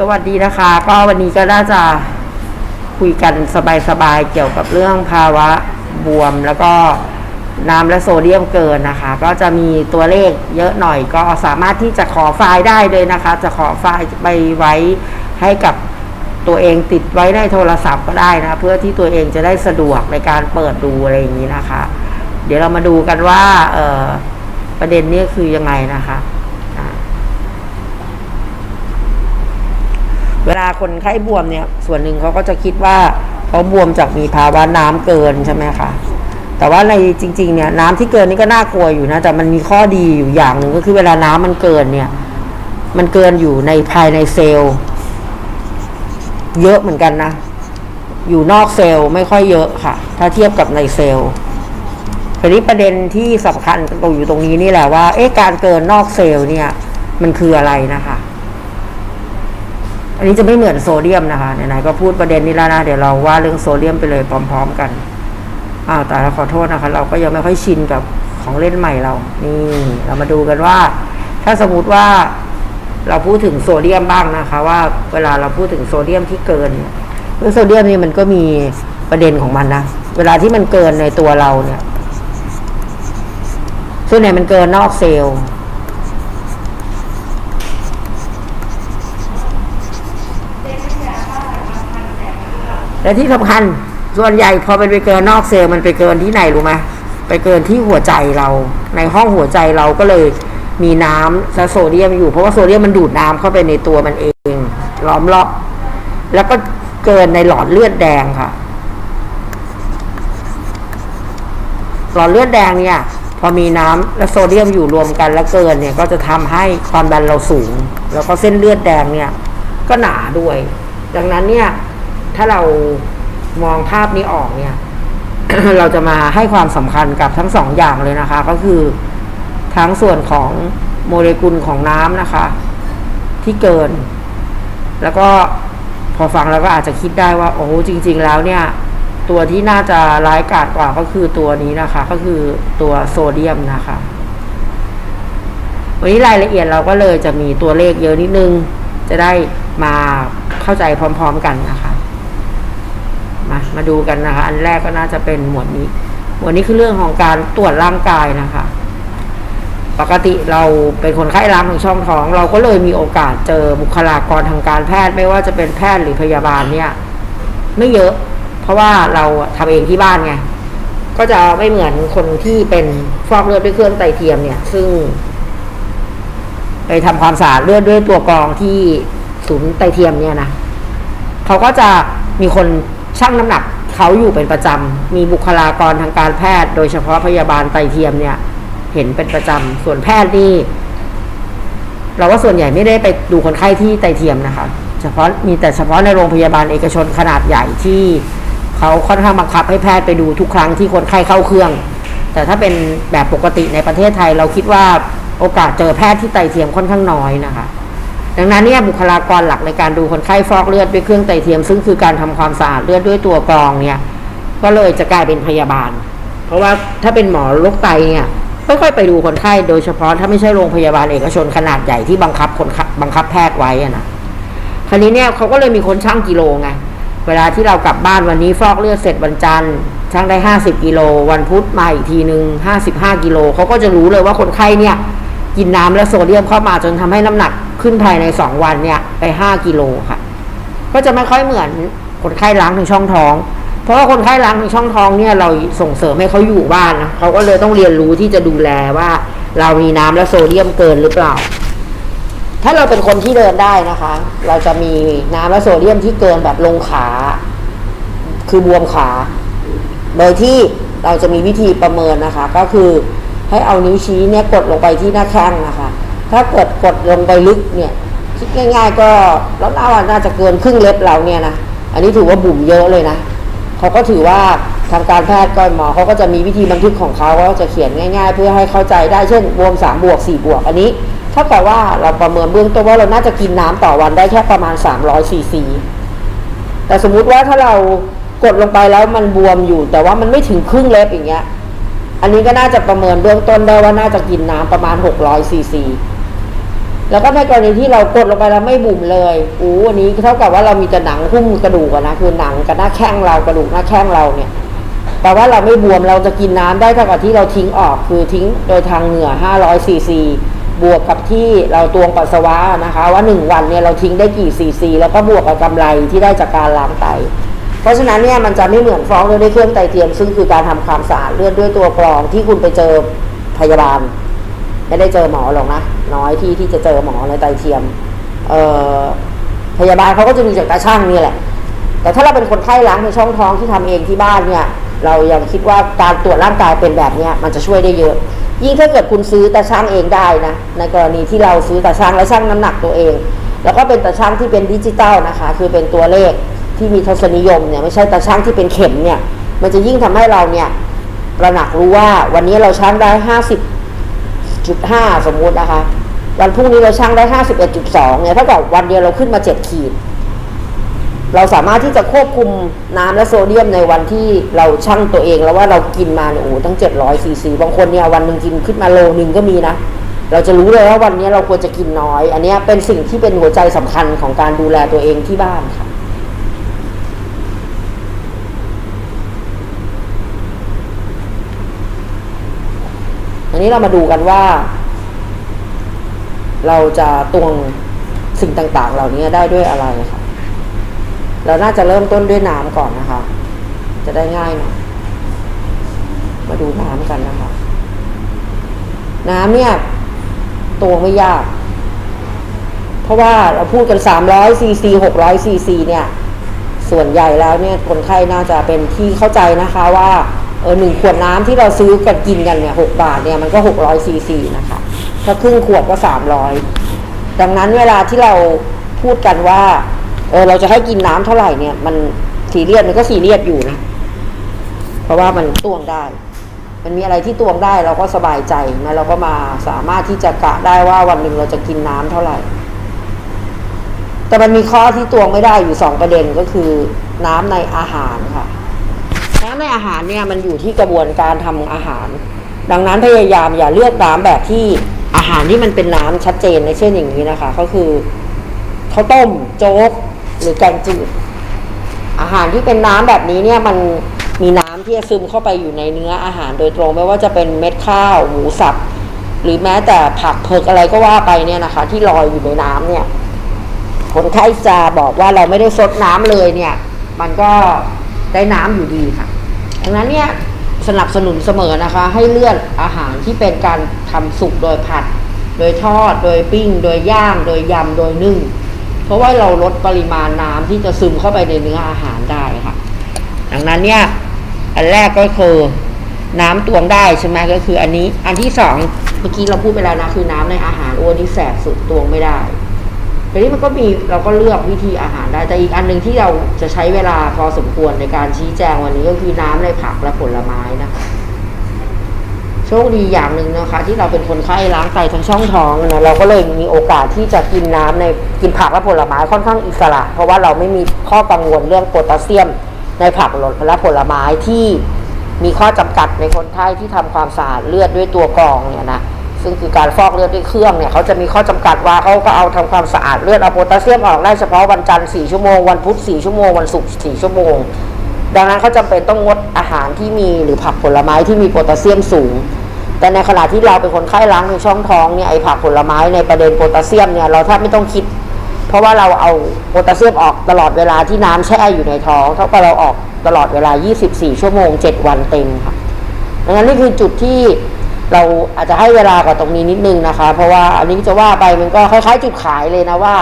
สวัสดีนะคะ ก็วันนี้ก็น่าจะคุยกันสบายๆ เกี่ยวกับเรื่องภาวะบวม แล้วก็น้ำและโซเดียมเกินนะคะ ก็จะมีตัวเลขเยอะหน่อยก็สามารถที่จะขอไฟล์ได้เลยนะคะ จะขอไฟล์ไปไว้ให้กับตัวเองติดไว้ในโทรศัพท์ก็ได้นะ เพื่อที่ตัวเองจะได้สะดวกในการเปิดดูอะไรอย่างนี้นะคะ เดี๋ยวเรามาดูกันว่าประเด็นนี้คือยังไงนะคะอ่า เว ลาคนไข้บวมเนี่ย ส่วนหนึ่งเขาก็จะคิดว่าเขาบวมจากมีภาวะน้ำเกินใช่ไหมคะแต่ว่าในจริงๆเนี่ยน้ำที่เกินนี่ก็น่ากลัวอยู่นะแต่มันมีข้อดีอยู่อย่างหนึ่งก็คือเวลาน้ำมันเกินเนี่ย มันเกินอยู่ในภายในเซลล์ เยอะเหมือนกันนะอยู่นอกเซลล์ไม่ค่อยเยอะค่ะ ถ้าเทียบกับในเซลล์ทีนี้ประเด็นที่สำคัญตรงอยู่ตรงนี้นี่แหละว่าเอ๊ะการเกินนอกเซลล์เนี่ย มันคืออะไรนะคะ อันนี้จะไม่เหมือนโซเดียมนะคะไหนๆก็พูดประเด็นนี้แล้วนะ เดี๋ยวเราว่าเรื่องโซเดียมไปเลยพร้อมๆกันอ้าวแต่เราขอโทษนะคะ เราก็ยังไม่ค่อยชินกับของเล่นใหม่เรา นี่ เรามาดูกันว่า ถ้าสมมติว่าเราพูดถึงโซเดียมบ้างนะคะ ว่าเวลาเราพูดถึงโซเดียมที่เกินเนี่ยเรื่องโซเดียมนี่มันก็มีประเด็นของมันนะเวลาที่มันเกินในตัวเราเนี่ยส่วนใหญ่มันเกินนอกเซลล์ และที่สำคัญส่วนใหญ่พอมันไปเกินนอกเซลล์มันไปเกินที่ไหนรู้ไหมไปเกินที่หัวใจเรา ในห้องหัวใจเราก็เลยมีน้ำและโซเดียมอยู่ เพราะว่าโซเดียมมันดูดน้ำเข้าไปในตัวมันเองล้อมรอบแล้วก็เกินในหลอดเลือดแดงค่ะ หลอดเลือดแดงเนี่ย พอมีน้ำและโซเดียมอยู่รวมกันแล้วเกินเนี่ย ก็จะทำให้ความดันเราสูง แล้วก็เส้นเลือดแดงเนี่ย ก็หนาด้วย ดังนั้นเนี่ย ถ้าเรามองภาพนี้ออกเนี่ย เราจะมาให้ความสำคัญกับทั้งสองอย่างเลยนะคะ ก็คือทั้งส่วนของโมเลกุลของน้ำนะคะ ที่เกิน แล้วก็พอฟังแล้วก็อาจจะคิดได้ว่า โอ้โหจริง ๆ แล้วเนี่ย ตัวที่น่าจะร้ายกาจกว่าก็คือตัวนี้นะคะ ก็คือตัวโซเดียมนะคะ วันนี้รายละเอียดเราก็เลยจะมีตัวเลขเยอะนิดนึง จะได้มาเข้าใจพร้อม ๆ กันนะคะ มามาดูกันนะคะ อันแรกก็น่าจะเป็นหมวดนี้ หมวดนี้คือเรื่องของการตรวจร่างกายนะคะ ปกติเราเป็นคนไข้ล้างทางช่องท้อง เราก็เลยมีโอกาสเจอบุคลากรทางการแพทย์ไม่ว่าจะเป็นแพทย์หรือพยาบาลเนี่ย ไม่เยอะ เพราะว่าเราทำเองที่บ้านไงก็จะไม่เหมือนคนที่เป็นฟอกเลือดด้วยเครื่องไตเทียมเนี่ย ซึ่ง ไปทำความสะอาดเลือดด้วยตัวกรองที่ศูนย์ไตเทียมเนี่ยนะเขาก็จะมีคน ชั่งน้ำหนักเขาอยู่เป็นประจำมีบุคลากรทางการแพทย์ โดยเฉพาะพยาบาลไตเทียมเนี่ย เห็นเป็นประจำส่วนแพทย์นี่เราว่าส่วนใหญ่ไม่ได้ไปดูคนไข้ที่ไตเทียมนะคะ เฉพาะมีแต่เฉพาะในโรงพยาบาลเอกชนขนาดใหญ่ที่เขาค่อนข้างบังคับให้แพทย์ไปดูทุกครั้งที่คนไข้เข้าเครื่อง แต่ถ้าเป็นแบบปกติในประเทศไทย เราคิดว่าโอกาสเจอแพทย์ที่ไตเทียมค่อนข้างน้อยนะคะ ดังนั้นเนี่ยบุคลากรหลักในการดูคนไข้ฟอกเลือดด้วยเครื่องไตเทียม ซึ่งคือการทำความสะอาดเลือดด้วยตัวกรองเนี่ย ก็เลยจะกลายเป็นพยาบาล เพราะว่าถ้าเป็นหมอโรคไตเนี่ยไม่ค่อยไปดูคนไข้โดยเฉพาะถ้าไม่ใช่โรงพยาบาลเอกชนขนาดใหญ่ที่บังคับคนบังคับแพทย์ไว้อะนะคราวนี้เนี่ยเขาก็เลยมีคนช่างกิโลไงเวลาที่เรากลับบ้านวันนี้ฟอกเลือดเสร็จวันจันทร์ช่างได้ห้าสิบกิโลวันพุธมาอีกทีหนึ่งห้าสิบห้ากิโลเขาก็จะรู้เลยว่าคนไข้เนี่ย กินน้ำและโซเดียมเข้ามาจนทำให้น้ำหนักขึ้นภายในสองวันเนี่ยไปห้ากิโลค่ะ ก็จะไม่ค่อยเหมือนคนไข้ล้างทางช่องท้อง เพราะว่าคนไข้ล้างทางช่องท้องเนี่ยเราส่งเสริมให้เขาอยู่บ้านนะเขาก็เลยต้องเรียนรู้ที่จะดูแลว่า เรามีน้ำและโซเดียมเกินหรือเปล่า ถ้าเราเป็นคนที่เดินได้นะคะ เราจะมีน้ำและโซเดียมที่เกินแบบลงขา คือบวมขา โดยที่เราจะมีวิธีประเมินนะคะ ก็คือ ให้เอานิ้วชี้เนี่ยกดลงไปที่หน้าแข้งนะคะ ถ้ากดกดลงไปลึกเนี่ยคิดง่าย ๆ ก็แล้วเราน่าจะเกินครึ่งเล็บเราเนี่ยนะอันนี้ถือว่าบุ๋มเยอะเลยนะเขาก็ถือว่าทางการแพทย์ก็หมอเขาก็จะมีวิธีบันทึกของเขาก็จะเขียนง่าย ๆ เพื่อให้เข้าใจได้เช่นบวม3บวก4บวกอันนี้เท่ากับว่าเราประเมินเบื้องต้นว่าเราน่าจะกินน้ำต่อวันได้แค่ประมาณ300ซีซีแต่สมมุติว่าถ้าเรากดลงไปแล้วมันบวมอยู่ แต่ว่ามันไม่ถึงครึ่งเล็บอย่างเงี้ย อันนี้ก็น่าจะประเมินเบื้องต้นได้ว่าน่าจะกินน้ำประมาณ 600ซีซีแล้วก็ในกรณีที่เรากดลงไปแล้วไม่บุ๋มเลยอู้อันนี้เท่ากับว่าเรามีแต่หนังหุ้มกระดูกนะคือหนังกับหน้าแข้งเรากระดูกหน้าแข้งเราเนี่ยแปลว่าเราไม่บวมเราจะกินน้ำได้เท่ากับที่เราทิ้งออกคือทิ้งโดยทางเหงื่อ500ซีซีบวกกับที่เราตวงปัสสาวะนะคะ ว่า 1 วันเนี่ยเราทิ้งได้กี่ซีซีแล้วก็บวกกับกำไรที่ได้จากการล้างไต เพราะฉะนั้นเนี่ยมันจะไม่เหมือนฟ้องเลือดด้วยเครื่องไตเทียม ซึ่งคือการทำความสะอาดเลือดด้วยตัวกรองที่คุณไปเจอพยาบาล ไม่ได้เจอหมอหรอกนะน้อยที่ที่จะเจอหมอในไตเทียมเอ่อพยาบาลเขาก็จะมีจากตาช่างนี่แหละ แต่ถ้าเราเป็นคนไข้ล้างในช่องท้องที่ทำเองที่บ้านเนี่ย เรายังคิดว่าการตรวจร่างกายเป็นแบบเนี้ยมันจะช่วยได้เยอะ ยิ่งถ้าเกิดคุณซื้อตาช่างเองได้นะ ในกรณีที่เราซื้อตาช่างและช่างน้ำหนักตัวเอง แล้วก็เป็นตาช่างที่เป็นดิจิตอลนะคะ คือเป็นตัวเลข ที่มีทศนิยมเนี่ยไม่ใช่ตาช่างที่เป็นเข็มเนี่ยมันจะยิ่งทำให้เราเนี่ยระหนักรู้ว่าวันนี้เราช่างได้ห้าสิบจุดห้าสมมุตินะคะวันพรุ่งนี้เราชั่งได้ห้าสิบเอ็ดจุดสองเนี่ยเท่ากับวันเดียวเราขึ้นมาเจ็ดขีด เราสามารถที่จะควบคุมน้ำและโซเดียมในวันที่เราชั่งตัวเองแล้วว่าเรากินมาเนี่ยโอ้โหตั้งเจ็ดร้อยซีซีบางคนเนี่ยวันหนึ่งกินขึ้นมาโลหนึ่งก็มีนะเราจะรู้เลยว่าวันนี้เราควรจะกินน้อย อันนี้เป็นสิ่งที่เป็นหัวใจสำคัญของการดูแลตัวเองที่บ้านค่ะ อันนี้เรามาดูกันว่า เราจะตวงสิ่งต่างๆ เหล่านี้ได้ด้วยอะไรค่ะ เราน่าจะเริ่มต้นด้วยน้ำก่อนนะคะ จะได้ง่ายหน่อยมาดูน้ำกันนะคะ น้ำเนี่ยตวงไม่ยาก เพราะว่าเราพูดกัน300ซีซี600ซีซีเนี่ย ส่วนใหญ่แล้วเนี่ยคนไข้น่าจะเป็นที่เข้าใจนะคะว่า ออหนึ่งขวดน้ำที่เราซื้อกันกินกันเนี่ยหกบาทเนี่ยมันก็หกร้อยซีซีนะคะถ้าครึ่งขวดก็สามร้อยดังนั้นเวลาที่เราพูดกันว่าเออเราจะให้กินน้ำเท่าไหร่เนี่ย มันสีเรียสมันก็สีเรียสอยู่นะ เพราะว่ามันตวงได้ มันมีอะไรที่ตวงได้เราก็สบายใจนะเราก็มาสามารถที่จะกะได้ว่าวันหนึ่งเราจะกินน้ำเท่าไหร่ แต่มันมีข้อที่ตวงไม่ได้อยู่สองประเด็นก็คือน้ำในอาหารค่ะ น้ำในอาหารเนี่ยมันอยู่ที่กระบวนการทำอาหาร ดังนั้นพยายามอย่าเลือกน้ำแบบที่อาหารที่มันเป็นน้ำชัดเจนในเช่นอย่างนี้นะคะ ก็คือข้าวต้มโจ๊กหรือแกงจืดอาหารที่เป็นน้ำแบบนี้เนี่ยมันมีน้ำที่จะซึมเข้าไปอยู่ในเนื้ออาหารโดยตรงไม่ว่าจะเป็นเม็ดข้าวหมูสับหรือแม้แต่ผักเผือกอะไรก็ว่าไปเนี่ยนะคะ ที่ลอยอยู่ในน้ำเนี่ยคนไข้จะบอกว่าเราไม่ได้ซดน้ำเลยเนี่ย มันก็ได้น้ำอยู่ดีค่ะ ดังนั้นเนี่ยสนับสนุนเสมอนะคะ ให้เลือกอาหารที่เป็นการทำสุกโดยผัด โดยทอด โดยปิ้ง โดยย่าง โดยยำ โดยนึ่ง เพราะว่าเราลดปริมาณน้ำที่จะซึมเข้าไปในเนื้ออาหารได้ค่ะ ดังนั้นเนี่ยอันแรกก็คือน้ำตวงได้ใช่ไหมก็คืออันนี้ อันที่สองเมื่อกี้เราพูดไปแล้วนะคือน้ำในอาหารโอ้นี่แสบสุดตวงไม่ได้ ทีนี้มันก็มีเราก็เลือกวิธีอาหารได้ แต่อีกอันหนึ่งที่เราจะใช้เวลาพอสมควรในการชี้แจงวันนี้ก็คือน้ำในผักและผลไม้นะคะโชคดีอย่างหนึ่งนะคะ ที่เราเป็นคนไข้ล้างไตทั้งช่องท้องนะเราก็เลยมีโอกาสที่จะกินน้ำในกินผักและผลไม้ค่อนข้างอิสระ เพราะว่าเราไม่มีข้อกังวลเรื่องโพแทสเซียม ในผักและผลไม้ที่มีข้อจำกัดในคนไข้ที่ทำความสะอาดเลือดด้วยตัวกรองเนี่ยนะ ซึ่งคือการฟอกเลือดด้วยเครื่องเนี่ยเขาจะมีข้อจำกัดว่าเขาก็เอาทำความสะอาดเลือดเอาโพแทสเซียมออกได้เฉพาะวันจันทร์4ชั่วโมงวันพุธ4ชั่วโมงวันศุกร์4ชั่วโมง ดังนั้นเขาจำเป็นต้องงดอาหารที่มีหรือผักผลไม้ที่มีโพแทสเซียมสูง แต่ในขณะที่เราเป็นคนไข้ล้างในช่องท้องเนี่ยไอผักผลไม้ในประเด็นโพแทสเซียมเนี่ยเราแทบไม่ต้องคิด เพราะว่าเราเอาโพแทสเซียมออกตลอดเวลาที่น้ำแช่อยู่ในท้องเท่ากับเราออกตลอดเวลา 24 ชั่วโมง 7 วันเต็มค่ะดังนั้นนี่คือจุดที่ เราอาจจะให้เวลากับตรงนี้นิดนึงนะคะ เพราะว่าอันนี้จะว่าไปมันก็คล้ายๆ จุดขายเลยนะว่า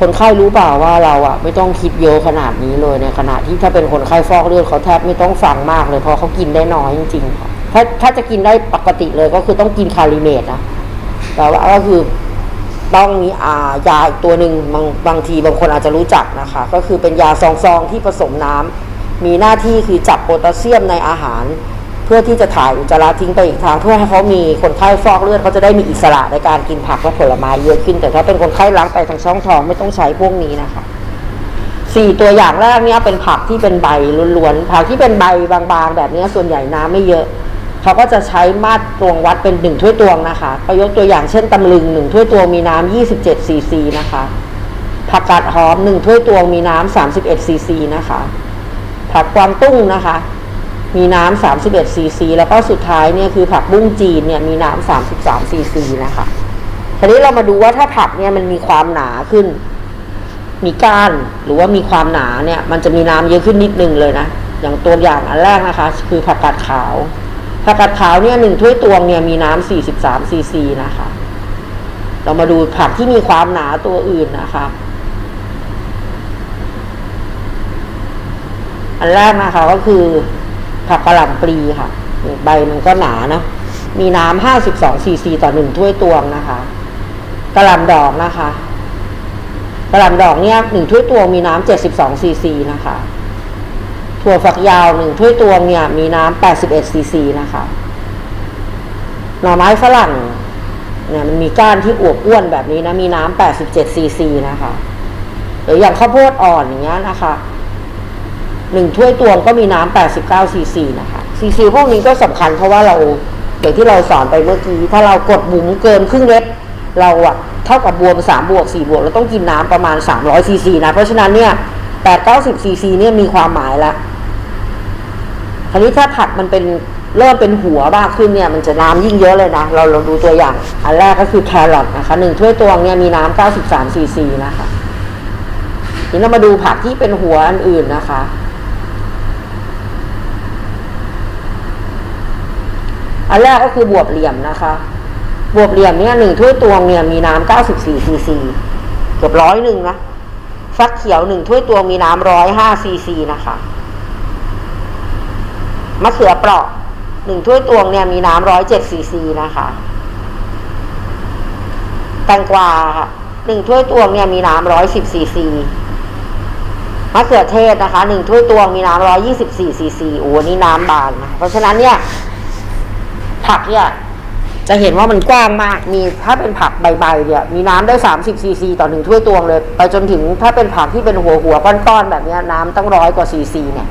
คนไข้รู้เปล่าว่าเราอะไม่ต้องคิดเยอะขนาดนี้เลยในขณะที่ถ้าเป็นคนไข้ฟอกเลือดเขาแทบไม่ต้องฟังมากเลยเพราะเขากินได้น้อยจริงๆค่ะถ้าถ้าจะกินได้ปกติเลยก็คือต้องกินคาลิเมตนะแต่ว่าก็คือต้องมีอ่ายาอีกตัวหนึ่งบางบางทีบางคนอาจจะรู้จักนะคะ ก็คือเป็นยาซองซองๆที่ผสมน้ำมีหน้าที่คือจับโพแทสเซียมในอาหาร พื่อที่จะถ่ายอุจจาระทิ้งไปอีกทาง เพื่อให้เขามีคนไข้ฟอกเลือดเขาจะได้มีอิสระในการกินผักและผลไม้เยอะขึ้น แต่ถ้าเป็นคนไข้ล้างไปทางช่องท้องไม่ต้องใช้พวกนี้นะคะสี่ตัวอย่างแรกเนี้ยเป็นผักที่เป็นใบล้วนๆผักที่เป็นใบบางๆ แบบนี้ส่วนใหญ่น้ำไม่เยอะเขาก็จะใช้มาตรตวงวัดเป็นหนึ่งถ้วยตวงนะคะก็ยกตัวอย่างเช่นตำลึงหนึ่งถ้วยตวงมีน้ำ27ซีซีนะคะผักกาดหอมหนึ่งถ้วยตวงมีน้ำ31ซีซีนะคะผักกวางตุ้งนะคะ มีน้ำ31ซีซีแล้วก็สุดท้ายเนี่ยคือผักบุ้งจีนเนี่ยมีน้ำ33ซีซีนะคะทีนี้เรามาดูว่าถ้าผักเนี่ยมันมีความหนาขึ้น มีก้านหรือว่ามีความหนาเนี่ย มันจะมีน้ำเยอะขึ้นนิดนึงเลยนะอย่างตัวอย่างอันแรกนะคะ คือผักกาดขาวผักกาดขาวเนี่ยหนึ่งถ้วยตวงเนี่ยมีน้ำ43ซีซีนะคะ เรามาดูผักที่มีความหนาตัวอื่นนะคะอันแรกนะคะก็คือ ผักกระหล่ำปลีค่ะใบมันก็หนานะ มีน้ำห้าสิบสองซีซีต่อหนึ่งถ้วยตวงนะคะกระหล่ำดอกนะคะกระหล่ำดอกเนี่ยหนึ่งถ้วยตวงมีน้ำเจ็ดสิบสองซีซีนะคะถั่วฝักยาวหนึ่งถ้วยตวงเนี่ยมีน้ำแปดสิบเอ็ดซีซีนะคะหน่อไม้ฝรั่งเนี่ยมันมีก้านที่อวบอ้วนแบบนี้นะมีน้ำแปดสิบเจ็ดซีซีนะคะหรืออย่างข้าวโพดอ่อนอย่างเงี้ยนะคะ หนึ่งถ้วยตวงก็มีน้ำ89ซีซีนะคะซีซีพวกนี้ก็สำคัญเพราะว่าเราอย่างที่เราสอนไปเมื่อกี้ถ้าเรากดบุ๋มเกินครึ่งเล็บเราอะเท่ากับบวม3บวก4บวกเราต้องกินน้ำประมาณ 300ซีซีนะเพราะฉะนั้นเนี่ย8 90ซีซีเนี่ยมีความหมายละคราวนี้ถ้าผักมันเป็นเริ่มเป็นหัวมากขึ้นเนี่ยมันจะน้ำยิ่งเยอะเลยนะ เราลองดูตัวอย่าง อันแรกก็คือแครอทนะคะหนึ่งถ้วยตวงเนี่ยมีน้ำ93ซีซีนะคะทีนี้เรามาดูผักที่เป็นหัวอันอื่นนะคะ อันแรกก็คือบวบเหลี่ยมนะคะ บวบเหลี่ยมเนี่ยหนึ่งถ้วยตวงเนี่ยมีน้ำเก้าสิบสี่ซีซีเกือบร้อยหนึ่งนะฟักเขียวหนึ่งถ้วยตวงมีน้ำร้อยห้าซีซีนะคะมะเขือเปราะหนึ่งถ้วยตวงเนี่ยมีน้ำร้อยเจ็ดซีซีนะคะแตงกวาค่ะหนึ่งถ้วยตวงเนี่ยมีน้ำร้อยสิบซีซีมะเขือเทศนะคะหนึ่งถ้วยตวงมีน้ำร้อยยี่สิบสี่ซีซีโอ้นี่น้ำบานนะเพราะฉะนั้นเนี่ย ผักเนี่ยจะเห็นว่ามันกว้างมาก มีถ้าเป็นผักใบๆเนี่ยมีน้ำได้สามสิบซีซีต่อหนึ่งถ้วยตวงเลย ไปจนถึงถ้าเป็นผักที่เป็นหัวหัวๆก้อนๆแบบนี้น้ำต้องร้อยกว่าซีซีเนี่ย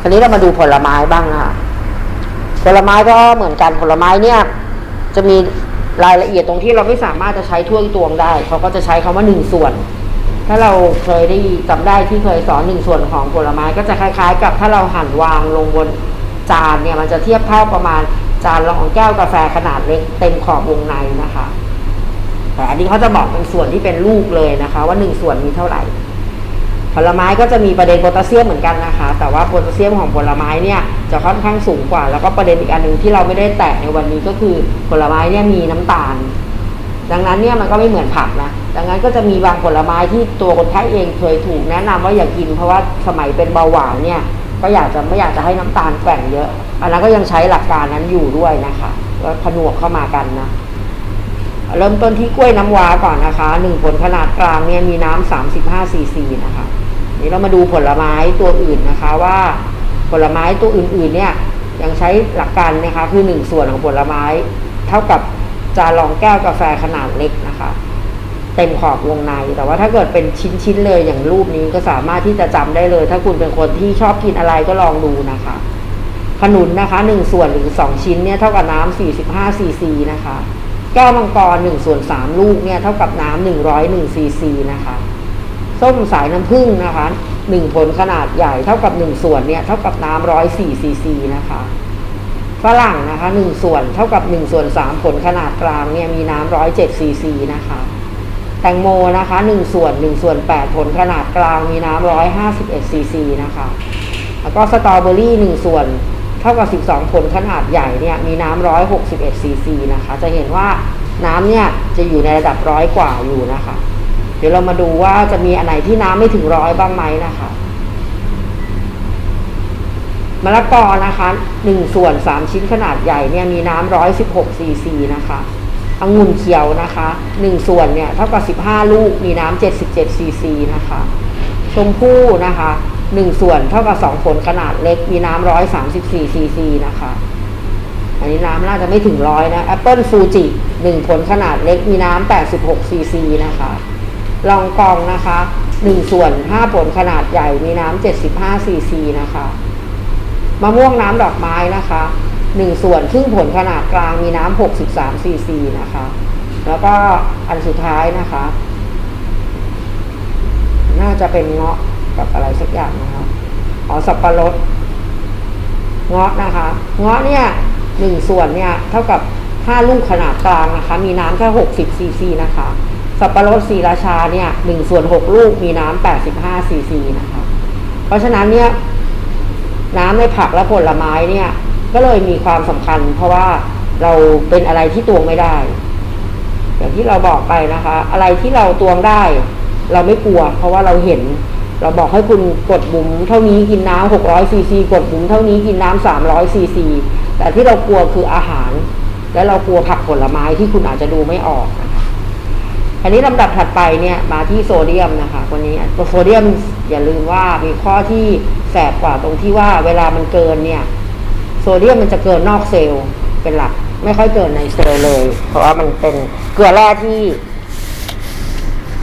ทีนี้เรามาดูผลไม้บ้างนะคะผลไม้ก็เหมือนกันผลไม้เนี่ย จะมีรายละเอียดตรงที่เราไม่สามารถจะใช้ถ้วยตวงได้เขาก็จะใช้คำว่าหนึ่งส่วน ถ้าเราเคยได้จำได้ที่เคยสอนหนึ่งส่วนของผลไม้ก็จะคล้าย ๆ กับถ้าเราหั่นวางลงบน จานเนี่ยมันจะเทียบเท่าประมาณจานละของแก้วกาแฟขนาดเล็กเต็มขอบวงในนะคะ แต่อันนี้เขาจะบอกเป็นส่วนที่เป็นลูกเลยนะคะ ว่าหนึ่งส่วนมีเท่าไหร่ ผลไม้ก็จะมีประเด็นโพแทสเซียมเหมือนกันนะคะ แต่ว่าโพแทสเซียมของผลไม้เนี่ยจะค่อนข้างสูงกว่า แล้วก็ประเด็นอีกอันหนึ่งที่เราไม่ได้แตะในวันนี้ก็คือผลไม้เนี่ยมีน้ำตาล ดังนั้นเนี่ยมันก็ไม่เหมือนผักนะดังนั้นก็จะมีบางผลไม้ที่ตัวคนไข้เองเคยถูกแนะนำว่าอย่ากิน เพราะว่าสมัยเป็นเบาหวานเนี่ย ก็อยากจะไม่อยากจะให้น้ำตาลแกว่งเยอะ อันนั้นก็ยังใช้หลักการนั้นอยู่ด้วยนะคะก็ผนวกเข้ามากันนะเริ่มต้นที่กล้วยน้ำว้าก่อนนะคะหนึ่งผลขนาดกลางเนี่ยมีน้ำสามสิบห้าซีซีนะคะนี่เรามาดูผลไม้ตัวอื่นนะคะว่าผลไม้ตัวอื่นๆ เนี่ยยังใช้หลักการนะคะ คือหนึ่งส่วนของผลไม้ เท่ากับจานรองแก้วกาแฟขนาดเล็กนะคะ เต็มขอบวงใน แต่ว่าถ้าเกิดเป็นชิ้นๆเลยอย่างรูปนี้ก็สามารถที่จะจำได้เลย ถ้าคุณเป็นคนที่ชอบกินอะไรก็ลองดูนะคะขนุนนะคะหนึ่งส่วนหรือสองชิ้นเนี่ยเท่ากับน้ำสี่สิบห้าซีซีนะคะแก้วมังกรหนึ่งส่วนสามลูกเนี่ยเท่ากับน้ำหนึ่งร้อยหนึ่งซีซีนะคะส้มสายน้ำผึ้งนะคะหนึ่งผลขนาดใหญ่เท่ากับหนึ่งส่วนเนี่ยเท่ากับน้ำร้อยสี่ซีซีนะคะฝรั่งนะคะหนึ่งส่วนเท่ากับหนึ่งส่วนสามผลขนาดกลางเนี่ยมีน้ำร้อยเจ็ดซีซีนะคะ แตงโมนะคะหนึ่งส่วนหนึ่งส่วนแปดผลขนาดกลางมีน้ำร้อยห้าสิบเอ็ดซีซีนะคะ แล้วก็สตรอเบอรี่หนึ่งส่วนเท่ากับสิบสองผลขนาดใหญ่เนี่ยมีน้ำร้อยหกสิบเอ็ดซีซีนะคะ จะเห็นว่าน้ำเนี่ยจะอยู่ในระดับร้อยกว่าอยู่นะคะ เดี๋ยวเรามาดูว่าจะมีอันไหนที่น้ำไม่ถึงร้อยบ้างไหมนะคะมะละกอนะคะหนึ่งส่วนสามชิ้นขนาดใหญ่เนี่ยมีน้ำร้อยสิบหกซีซีนะคะ องุ่นเขียวนะคะหนึ่งส่วนเนี่ยเท่ากับสิบห้าลูกมีน้ำเจ็ดสิบเจ็ดซีซีนะคะ ชมพู่นะคะหนึ่งส่วนเท่ากับสองผลขนาดเล็กมีน้ำร้อยสามสิบสี่ซีซีนะคะ อันนี้น้ำน่าจะไม่ถึงร้อยนะแอปเปิลฟูจิหนึ่งผลขนาดเล็กมีน้ำแปดสิบหกซีซีนะคะลองกองนะคะหนึ่งส่วนห้าผลขนาดใหญ่มีน้ำเจ็ดสิบห้าซีซีนะคะมะม่วงน้ำดอกไม้นะคะ หนึ่งส่วนครึ่งผลขนาดกลางมีน้ำหกสิบสามซีซีนะคะ แล้วก็อันสุดท้ายนะคะ น่าจะเป็นเงาะกับอะไรสักอย่างนะคะอ๋อสับปะรดเงาะนะคะ เงาะเนี่ยหนึ่งส่วนเนี่ยเท่ากับห้าลูกขนาดกลางนะคะ มีน้ำแค่หกสิบซีซีนะคะ สับปะรดสีราชาเนี่ยหนึ่งส่วนหกลูกมีน้ำแปดสิบห้าซีซีนะคะ เพราะฉะนั้นเนี่ยน้ำในผักและผลไม้เนี่ย ก็เลยมีความสำคัญ เพราะว่าเราเป็นอะไรที่ตวงไม่ได้ อย่างที่เราบอกไปนะคะ อะไรที่เราตวงได้ เราไม่กลัว เพราะว่าเราเห็น เราบอกให้คุณกดบุ๋มเท่านี้กินน้ำ600ซีซีกดบุ๋มเท่านี้กินน้ำ300ซีซีแต่ที่เรากลัวคืออาหาร และเรากลัวผักผลไม้ที่คุณอาจจะดูไม่ออกนะคะอันนี้ลำดับถัดไปเนี่ยมาที่โซเดียมนะคะวันนี้โซเดียมอย่าลืมว่ามีข้อที่แสบกว่าตรงที่ว่าเวลามันเกินเนี่ย โซเดียมมันจะเกินนอกเซลล์เป็นหลัก ไม่ค่อยเกินในเซลล์เลย เพราะว่ามันเป็นเกลือแร่ที่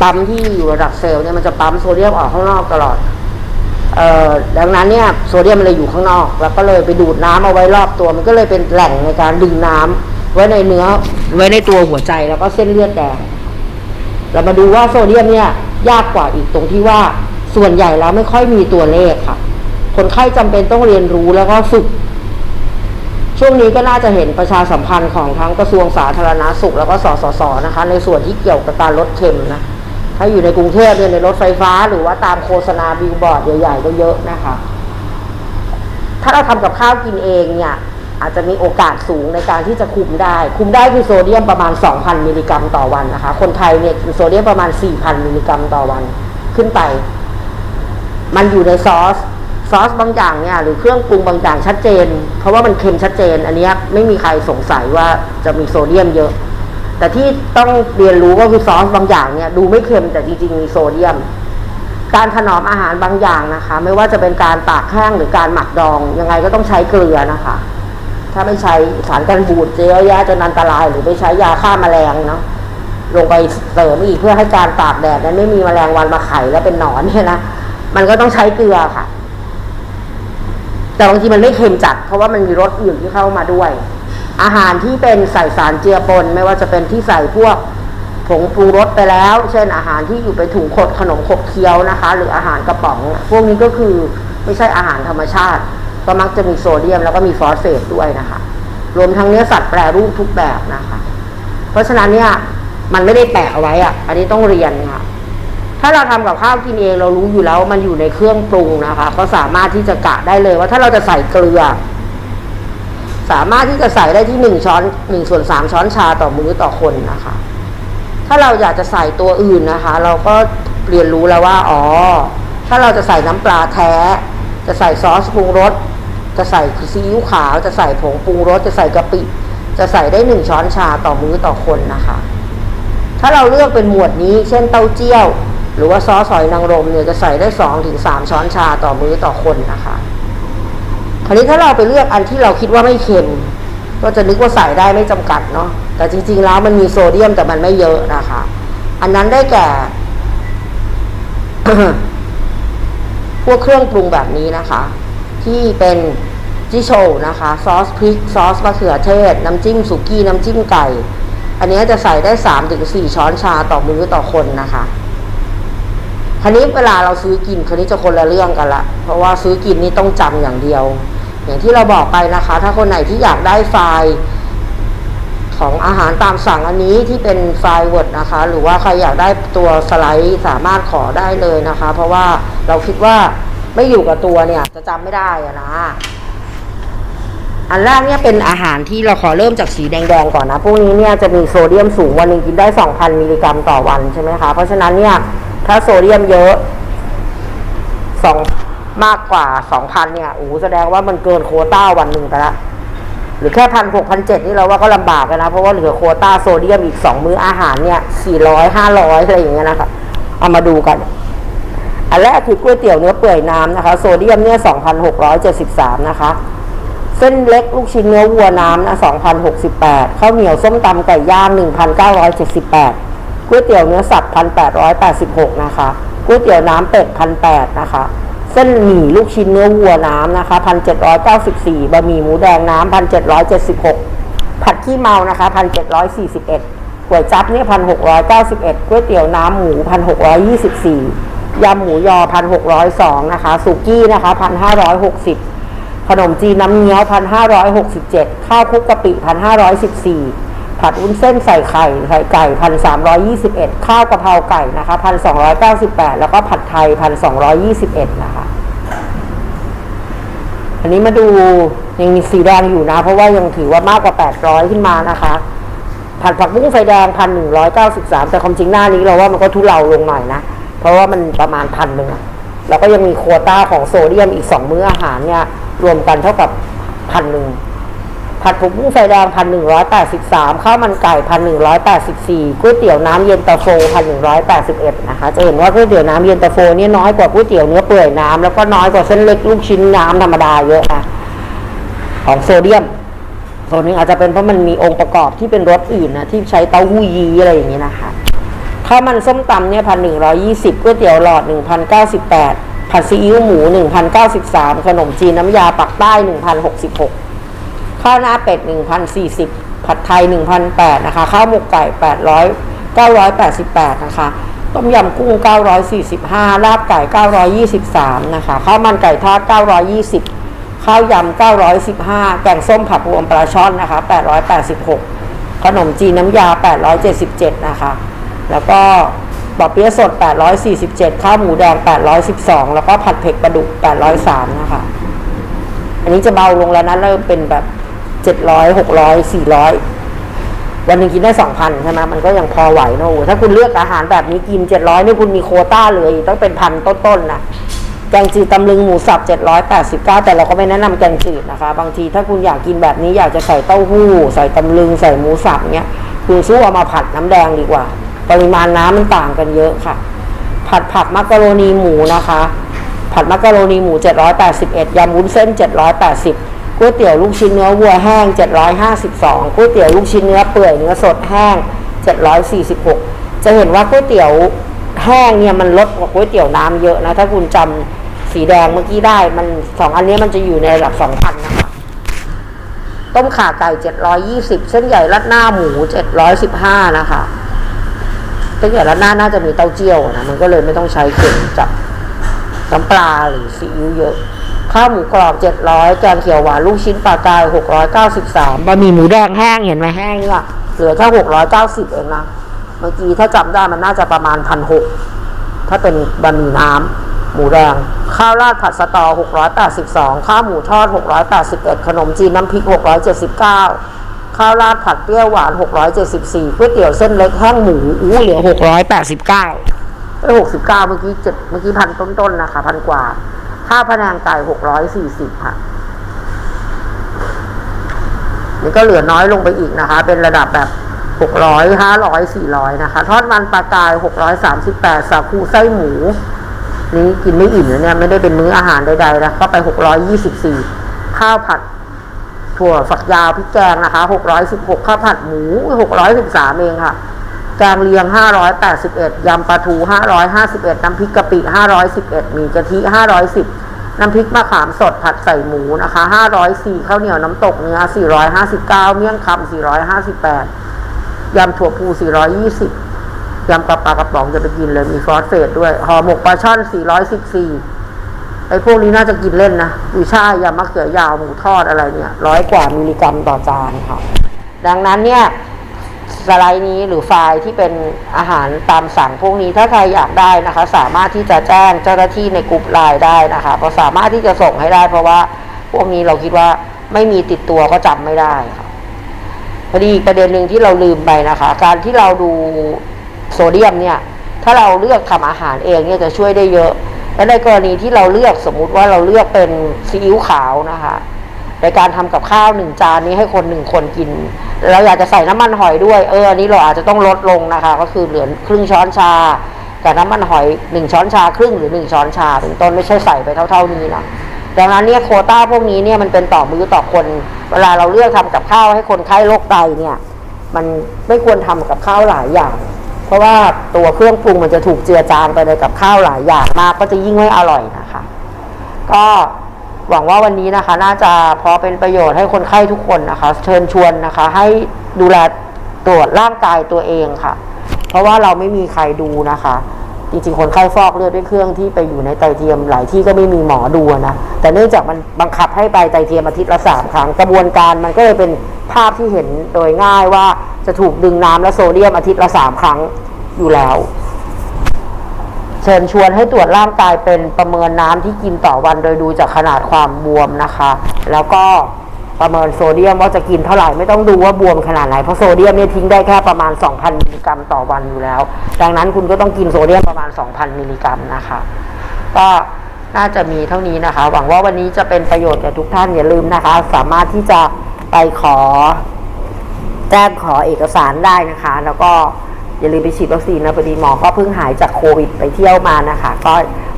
ปั๊มที่อยู่ระดับเซลล์เนี่ยมันจะปั๊มโซเดียมออกข้างนอกตลอดเอ่อดังนั้นเนี่ยโซเดียมมันเลยอยู่ข้างนอก แล้วก็เลยไปดูดน้ำเอาไว้รอบตัว มันก็เลยเป็นแหล่งในการดึงน้ำไว้ในเนื้อไว้ในตัวหัวใจแล้วก็เส้นเลือดแดงเรามาดูว่าโซเดียมเนี่ยยากกว่าอีกตรงที่ว่าส่วนใหญ่แล้วไม่ค่อยมีตัวเลขค่ะ คนไข้จำเป็นต้องเรียนรู้แล้วก็ฝึก ช่วงนี้ก็น่าจะเห็นประชาสัมพันธ์ของทั้งกระทรวงสาธารณาสุข แล้วก็สสสนะคะ ในส่วนที่เกี่ยวกับการลดเค็มนะ ถ้าอยู่ในกรุงเทพเนี่ยในรถไฟฟ้า หรือว่าตามโฆษณาบิลบอร์ดใหญ่ๆก็เยอะนะคะ ถ้าเราทำกับข้าวกินเองเนี่ย อาจจะมีโอกาสสูงในการที่จะคุมได้ คุมได้คือโซเดียมประมาณ 2,000 มิลลิกรัมต่อวันนะคะ คนไทยเนี่ยกินโซเดียมประมาณ 4,000 มิลลิกรัมต่อวันขึ้นไป มันอยู่ในซอส ซอสบางอย่างเนี่ยหรือเครื่องปรุงบางอย่างชัดเจน เพราะว่ามันเค็มชัดเจน อันนี้ไม่มีใครสงสัยว่าจะมีโซเดียมเยอะ แต่ที่ต้องเรียนรู้ก็คือซอสบางอย่างเนี่ยดูไม่เค็มแต่จริงๆมีโซเดียม การถนอมอาหารบางอย่างนะคะ ไม่ว่าจะเป็นการตากแห้งหรือการหมักดอง ยังไงก็ต้องใช้เกลือนะคะ ถ้าไม่ใช้สารกันบูดเยอะแยะจนอันตราย หรือไม่ใช้ยาฆ่าแมลงเนาะลงไปเสริมอีกเพื่อให้การตากแดดนั้นไม่มีแมลงวันมาไข่แล้วเป็นหนอนเนี่ยนะมันก็ต้องใช้เกลือค่ะ แต่บางทีมันไม่เค็มจัด เพราะว่ามันมีรสอื่นที่เข้ามาด้วย อาหารที่เป็นใส่สารเจือปน ไม่ว่าจะเป็นที่ใส่พวกผงปรุงรสไปแล้ว เช่นอาหารที่อยู่ไปถุงขดขนมขบเคี้ยวนะคะ หรืออาหารกระป๋อง พวกนี้ก็คือไม่ใช่อาหารธรรมชาติ ก็มักจะมีโซเดียมแล้วก็มีฟอสเฟตด้วยนะคะ รวมทั้งเนื้อสัตว์แปรรูปทุกแบบนะคะ เพราะฉะนั้นเนี่ยมันไม่ได้แปะเอาไว้อะอันนี้ต้องเรียนค่ะ ถ้าเราทำกับข้าวกินเองเรารู้อยู่แล้วมันอยู่ในเครื่องปรุงนะคะ ก็สามารถที่จะกะได้เลยว่าถ้าเราจะใส่เกลือ สามารถที่จะใส่ได้ที่หนึ่งช้อนหนึ่งส่วนสามช้อนชาต่อมื้อต่อคนนะคะ ถ้าเราอยากจะใส่ตัวอื่นนะคะ เราก็เรียนรู้แล้วว่า อ๋อ ถ้าเราจะใส่น้ำปลาแท้ จะใส่ซอสปรุงรสจะใส่ซีอิ๊วขาวจะใส่ผงปรุงรสจะใส่กะปิ จะใส่ได้หนึ่งช้อนชาต่อมื้อต่อคนนะคะ ถ้าเราเลือกเป็นหมวดนี้ เช่นเต้าเจี้ยว หรือว่าซอสหอยนางรมเนี่ยจะใส่ได้สองถึงสามช้อนชาต่อมื้อต่อคนนะคะคราวนี้ถ้าเราไปเลือกอันที่เราคิดว่าไม่เค็มก็จะนึกว่าใส่ได้ไม่จำกัดเนาะแต่จริง ๆ แล้วมันมีโซเดียมแต่มันไม่เยอะนะคะ อันนั้นได้แก่ พวกเครื่องปรุงแบบนี้นะคะ ที่เป็นจิโชนะคะ ซอสพริก ซอสมะเขือเทศ น้ำจิ้มสุกี้ น้ำจิ้มไก่ อันนี้จะใส่ได้สามถึงสี่ช้อนชาต่อมื้อต่อคนนะคะ ราวนี้เวลาเราซื้อกินคราวนี้จะคนละเรื่องกันละ เพราะว่าซื้อกินนี่ต้องจำอย่างเดียว อย่างที่เราบอกไปนะคะ ถ้าคนไหนที่อยากได้ไฟล์ของอาหารตามสั่งอันนี้ที่เป็นไฟล์ Word นะคะ หรือว่าใครอยากได้ตัวสไลด์สามารถขอได้เลยนะคะ เพราะว่าเราคิดว่าไม่อยู่กับตัวเนี่ย จะจำไม่ได้อะนะ อันแรกเนี่ยเป็นอาหารที่เราขอเริ่มจากสีแดงๆก่อนนะ พวกนี้เนี่ยจะมีโซเดียมสูงวันหนึ่งกินได้ 2,000 มิลลิกรัมต่อวันใช่ไหมคะ เพราะฉะนั้นเนี่ย ถ้าโซเดียมเยอะสองมากกว่า2,000เนี่ยโอ้แสดงว่ามันเกินโคต้าวันหนึ่งไปละหรือแค่พันหกพันเจ็ดนี่เราว่าก็ลำบากกันนะ เพราะว่าเหลือโคต้าโซเดียมอีกสองมื้ออาหารเนี่ยสี่ร้อยห้าร้อยอะไรอย่างเงี้ยนะคะเอามาดูกัน อันแรกคือก๋วยเตี๋ยวเนื้อเปื่อยน้ำนะคะ โซเดียมเนี่ยสองพันหกร้อยเจ็ดสิบสามนะคะ เส้นเล็กลูกชิ้นเนื้อวัวน้ำนะสองพันหกสิบแปดข้าวเหนียวส้มตำไก่ย่างหนึ่งพันเก้าร้อยเจ็ดสิบแปด ก๋วยเตี๋ยวเนื้อสัตว์พันแปดร้อยแปดสิบหกนะคะก๋วยเตี๋ยวน้ำเป็ดพันแปดนะคะ เส้นหมี่ลูกชิ้นเนื้อวัวน้ำนะคะพันเจ็ดร้อยเก้าสิบสี่บะหมี่หมูแดงน้ำพันเจ็ดร้อยเจ็ดสิบหกผัดขี้เมานะคะพันเจ็ดร้อยสี่สิบเอ็ดก๋วยจั๊บเนี่ยพันหกร้อยเก้าสิบเอ็ดก๋วยเตี๋ยวน้ำหมูพันหกร้อยยี่สิบสี่ยำหมูยอพันหกร้อยสองนะคะสุกี้นะคะพันห้าร้อยหกสิบขนมจีนน้ำเงี้ยวพันห้าร้อยหกสิบเจ็ดข้าวคุกกะปิพันห้าร้อยสิบสี่ ผัดวุ้นเส้นใส่ไข่ไข่ไก่พันสามร้อยยี่สิบเอ็ดข้าวกะเพราไก่นะคะพันสองร้อยเก้าสิบแปดแล้วก็ผัดไทยพันสองร้อยยี่สิบเอ็ดนะคะ อันนี้มาดูยังมีสีแดงอยู่นะ เพราะว่ายังถือว่ามากกว่า800ขึ้นมานะคะผัดผักบุ้งไฟแดงพันหนึ่งร้อยเก้าสิบสามแต่ความจริงหน้านี้เราว่ามันก็ทุเลาลงหน่อยนะ เพราะว่ามันประมาณพันหนึ่งแล้วก็ยังมีโควต้าของโซเดียมอีกสองมื้ออาหารเนี่ย รวมกันเท่ากับพันหนึ่ง ผัดผักบุ้งไฟแดงพันหนึ่งร้อยแปดสิบสามข้าวมันไก่พันหนึ่งร้อยแปดสิบสี่ก๋วยเตี๋ยวน้ำเย็นตาโฟพันหนึ่งร้อยแปดสิบเอ็ดนะคะจะเห็นว่าก๋วยเตี๋ยวน้ำเย็นตาโฟนี่น้อยกว่าก๋วยเตี๋ยวเนื้อเปื่อยน้ำแล้วก็น้อยกว่าเส้นเล็กลูกชิ้นน้ำธรรมดาเยอะนะของโซเดียมส่วนหนึ่งอาจจะเป็นเพราะมันมีองค์ประกอบที่เป็นรสอื่นนะที่ใช้เต้าหู้ยี้อะไรอย่างนี้นะคะข้าวมันส้มตำเนี่ยพันหนึ่งร้อยี่สิบก๋วยเตี๋ยวหลอดหนึ่งพันเก้าสิบแปดผัดซีอิ๊วหมูหนึ่งพันเก้าสิบสามขนมจีนน้ำยาปักใต้หนึ่งพันหกสิบหก ข้าวหน้าเป็ด 1,040 ผัดไทย 1,008นะคะ ข้าวหมกไก่ 800 988 นะคะ ต้มยำกุ้ง 945 ลาบไก่ 923 นะคะ ข้าวมันไก่ทอด 920 ข้าวยำ 915 แกงส้มผัดรวมปลาช่อนนะคะ 886 ขนมจีนน้ำยา 877 นะคะ แล้วก็บอเปี๊ยะสด 847 ข้าวหมูแดง 812 แล้วก็ผัดเผ็ดปลาดุก 803 นะคะ อันนี้จะเบาลงแล้วนะ เริ่มเป็นแบบ เจ็ดร้อยหกร้อยสี่ร้อยวันหนึ่งกินได้สองพันใช่ไหมมันก็ยังพอไหวนะโอ้ถ้าคุณเลือกอาหารแบบนี้กินเจ็ดร้อยนี่คุณมีโคต้าเลยต้องเป็นพันต้นๆนะแกงจืดตำลึงหมูสับเจ็ดร้อยแปดสิบก้าแต่เราก็ไม่แนะนำแกงจืดนะคะ บางทีถ้าคุณอยากกินแบบนี้อยากจะใส่เต้าหู้ ใส่ตำลึงใส่หมูสับเนี้ยคุณสู้เอามาผัดน้ำแดงดีกว่า ปริมาณน้ำมันต่างกันเยอะค่ะ ผัดผักมักกะโรนีหมูนะคะ ผัดมักกะโรนีหมู 781ยำวุ้นเส้น 780 ก๋วยเตี๋ยวลูกชิ้นเนื้อวัวแห้ง 752ก๋วยเตี๋ยวลูกชิ้นเนื้อเปื่อยเนื้อสดแห้ง 746 จะเห็นว่าก๋วยเตี๋ยวแห้งเนี่ยมันลดกว่าก๋วยเตี๋ยวน้ำเยอะนะ ถ้าคุณจำสีแดงเมื่อกี้ได้ มันสองอันนี้มันจะอยู่ในระดับ2,000นะคะ ต้มข่าไก่720เส้นใหญ่รัดหน้าหมู715นะคะเส้นใหญ่รัดหน้าน่าจะมีเต้าเจี้ยวนะมันก็เลยไม่ต้องใช้เข็มจับน้ำปลาหรือซีอิ๊วเยอะ ข้าวหมูกรอบ 700 แกงเขียวหวานลูกชิ้นปลากาย 693 บะหมี่หมูแดงแห้งเห็นไหมแห้งเนี่ยเหลือแค่690 เองนะ เมื่อกี้ถ้าจำได้มันน่าจะประมาณ 1,600 ถ้าเป็นบะหมี่น้ำหมูแดง ข้าวราดผัดสตอ 682 ข้าวหมูทอด 681 ขนมจีนน้ำพริก 679 ข้าวราดผัดเปรี้ยวหวาน 674ก๋วยเตี๋ยวเส้นเล็กแห้งหมูอู้เหลือ 689ไอ้หกสิบเก้าเมื่อกี้เจ็ดเมื่อกี้พันต้นๆนะคะพันกว่า ค่าพนังไก่หกร้อยสี่สิบค่ะนี่ก็เหลือน้อยลงไปอีกนะคะ เป็นระดับแบบหกร้อยห้าร้อยสี่ร้อยนะคะทอดมันปลากายหกร้อยสามสิบแปดสาคูไส้หมู นี่กินไม่อิ่มนะเนี่ยไม่ได้เป็นมื้ออาหารใดๆนะก็ไปหกร้อยยี่สิบสี่ข้าวผัดถั่วฝักยาวพริกแกงนะคะหกร้อยสิบหกข้าวผัดหมูหกร้อยสิบสามเองค่ะ แกงเลียง 581 ยำปลาทู 551 น้ำพริกกะปิ 511 มีกะทิ 510 น้ำพริกมะขามสดผัดใส่หมูนะคะ 504 ข้าวเหนียวน้ำตกเนื้อ 459 เมี่ยงคำ 458 ยำถั่วพู 420 ยำปลาปลากระป๋องจะไปกินเลย มีฟอสเฟตด้วย ห่อหมกปลาช่อน 414 ไอ้พวกนี้น่าจะกินเล่นนะกุยช่ายยำมะเขือยาวหมูทอดอะไรเนี่ย ร้อยกว่ามิลลิกรัมต่อจานค่ะ ดังนั้นเนี่ย สไลด์นี้หรือไฟล์ที่เป็นอาหารตามสั่งพวกนี้ถ้าใครอยากได้นะคะ สามารถที่จะแจ้งเจ้าหน้าที่ในกลุ่มไลน์ได้นะคะเพราะสามารถที่จะส่งให้ได้ เพราะว่าพวกนี้เราคิดว่าไม่มีติดตัวก็จำไม่ได้ค่ะพอดีประเด็นหนึ่งที่เราลืมไปนะคะ การที่เราดูโซเดียมเนี่ย ถ้าเราเลือกทำอาหารเองเนี่ยจะช่วยได้เยอะ และในกรณีที่เราเลือกสมมุติว่าเราเลือกเป็นซีอิ๊วขาวนะคะในการทำกับข้าวหนึ่งจานนี้ให้คนหนึ่งคนกิน เราอยากจะใส่น้ำมันหอยด้วย เอออันนี้เราอาจจะต้องลดลงนะคะ ก็คือเหลือครึ่งช้อนชากับน้ำมันหอยหนึ่งช้อนชาครึ่งหรือหนึ่งช้อนชาเป็นต้นไม่ใช่ใส่ไปเท่า ๆนี้นะดังนั้นเนี่ยโควต้าพวกนี้เนี่ยมันเป็นต่อมือต่อคน เวลาเราเลือกทำกับข้าวให้คนไข้โรคไตเนี่ย มันไม่ควรทำกับข้าวหลายอย่าง เพราะว่าตัวเครื่องปรุงมันจะถูกเจือจางไปในกับข้าวหลายอย่างมาก ก็จะยิ่งไม่อร่อยนะคะ ก็ หวังว่าวันนี้นะคะ น่าจะพอเป็นประโยชน์ให้คนไข้ทุกคนนะคะ เชิญชวนนะคะ ให้ดูแลตรวจร่างกายตัวเองค่ะ เพราะว่าเราไม่มีใครดูนะคะ จริงๆ คนไข้ฟอกเลือดด้วยเครื่องที่ไปอยู่ในไตเทียมหลายที่ก็ไม่มีหมอดูนะ แต่เนื่องจากมันบังคับให้ไปไตเทียมอาทิตย์ละสามครั้งกระบวนการมันก็เลยเป็นภาพที่เห็นโดยง่ายว่าจะถูกดึงน้ำและโซเดียมอาทิตย์ละสามครั้งอยู่แล้ว ชิญชวนให้ตรวจร่างกายเป็นประเมินน้ำที่กินต่อวันโดยดูจากขนาดความบวมนะคะ แล้วก็ประเมินโซเดียมว่าจะกินเท่าไหร่ไม่ต้องดูว่าบวมขนาดไหน เพราะโซเดียมเนี่ยทิ้งได้แค่ประมาณ 2,000 มิลลิกรัมต่อวันอยู่แล้ว ดังนั้นคุณก็ต้องกินโซเดียมประมาณ 2,000 มิลลิกรัมนะคะ ก็น่าจะมีเท่านี้นะคะ หวังว่าวันนี้จะเป็นประโยชน์แก่ทุกท่านอย่าลืมนะคะ สามารถที่จะไปขอแจ้งขอเอกสารได้นะคะ แล้วก็ อย่าลืมไปฉีดวัคซีนนะพอดีหมอก็เพิ่งหายจากโควิดไปเที่ยวมานะคะ ก็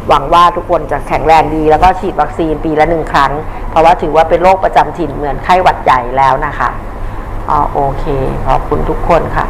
หวังว่าทุกคนจะแข็งแรงดี แล้วก็ฉีดวัคซีนปีละหนึ่งครั้ง เพราะว่าถือว่าเป็นโรคประจำถิ่นเหมือนไข้หวัดใหญ่แล้วนะคะอ๋อโอเค ขอบคุณทุกคนค่ะ